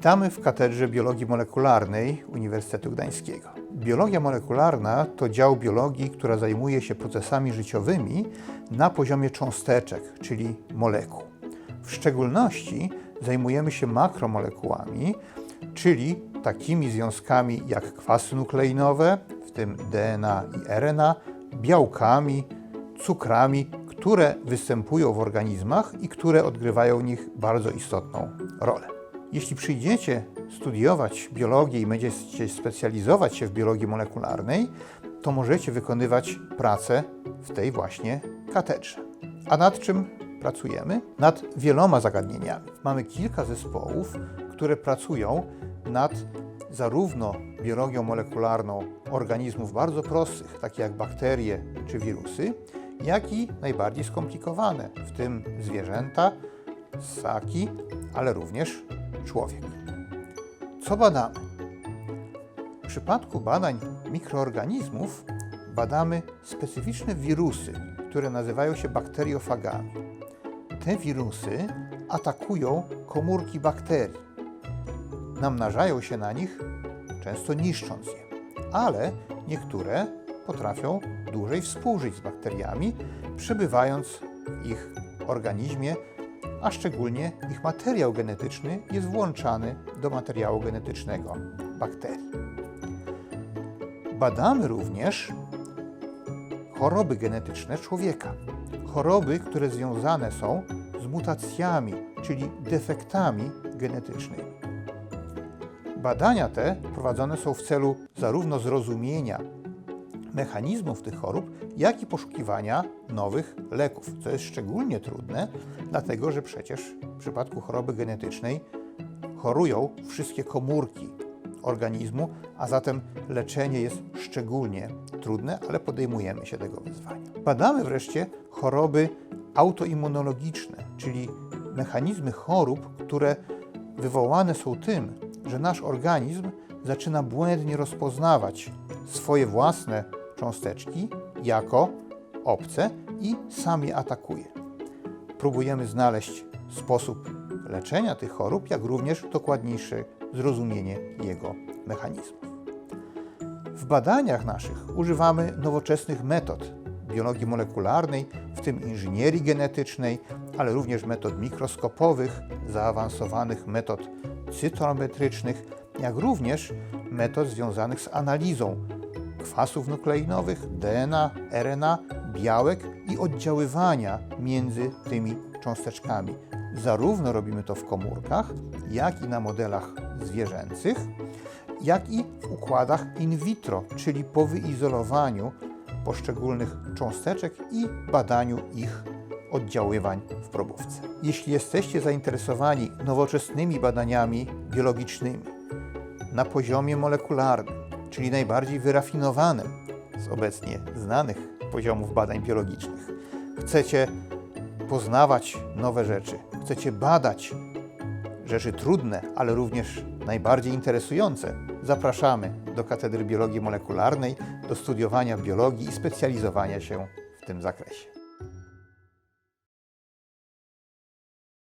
Witamy w Katedrze Biologii Molekularnej Uniwersytetu Gdańskiego. Biologia molekularna to dział biologii, która zajmuje się procesami życiowymi na poziomie cząsteczek, czyli molekuł. W szczególności zajmujemy się makromolekułami, czyli takimi związkami jak kwasy nukleinowe, w tym DNA i RNA, białkami, cukrami, które występują w organizmach i które odgrywają w nich bardzo istotną rolę. Jeśli przyjdziecie studiować biologię i będziecie specjalizować się w biologii molekularnej, to możecie wykonywać pracę w tej właśnie katedrze. A nad czym pracujemy? Nad wieloma zagadnieniami. Mamy kilka zespołów, które pracują nad zarówno biologią molekularną organizmów bardzo prostych, takich jak bakterie czy wirusy, jak i najbardziej skomplikowane, w tym zwierzęta, ssaki, ale również człowiek. Co badamy? W przypadku badań mikroorganizmów badamy specyficzne wirusy, które nazywają się bakteriofagami. Te wirusy atakują komórki bakterii. Namnażają się na nich, często niszcząc je, ale niektóre potrafią dłużej współżyć z bakteriami, przebywając w ich organizmie, a szczególnie ich materiał genetyczny jest włączany do materiału genetycznego bakterii. Badamy również choroby genetyczne człowieka. Choroby, które związane są z mutacjami, czyli defektami genetycznymi. Badania te prowadzone są w celu zarówno zrozumienia mechanizmów tych chorób, jak i poszukiwania nowych leków, co jest szczególnie trudne, dlatego że przecież w przypadku choroby genetycznej chorują wszystkie komórki organizmu, a zatem leczenie jest szczególnie trudne, ale podejmujemy się tego wyzwania. Badamy wreszcie choroby autoimmunologiczne, czyli mechanizmy chorób, które wywołane są tym, że nasz organizm zaczyna błędnie rozpoznawać swoje własne cząsteczki jako obce i sam je atakuje. Próbujemy znaleźć sposób leczenia tych chorób, jak również dokładniejsze zrozumienie jego mechanizmów. W badaniach naszych używamy nowoczesnych metod biologii molekularnej, w tym inżynierii genetycznej, ale również metod mikroskopowych, zaawansowanych metod cytometrycznych, jak również metod związanych z analizą kwasów nukleinowych, DNA, RNA, białek i oddziaływania między tymi cząsteczkami. Zarówno robimy to w komórkach, jak i na modelach zwierzęcych, jak i w układach in vitro, czyli po wyizolowaniu poszczególnych cząsteczek i badaniu ich oddziaływań w probówce. Jeśli jesteście zainteresowani nowoczesnymi badaniami biologicznymi na poziomie molekularnym, czyli najbardziej wyrafinowanym z obecnie znanych poziomów badań biologicznych, chcecie poznawać nowe rzeczy, chcecie badać rzeczy trudne, ale również najbardziej interesujące, zapraszamy do Katedry Biologii Molekularnej, do studiowania biologii i specjalizowania się w tym zakresie.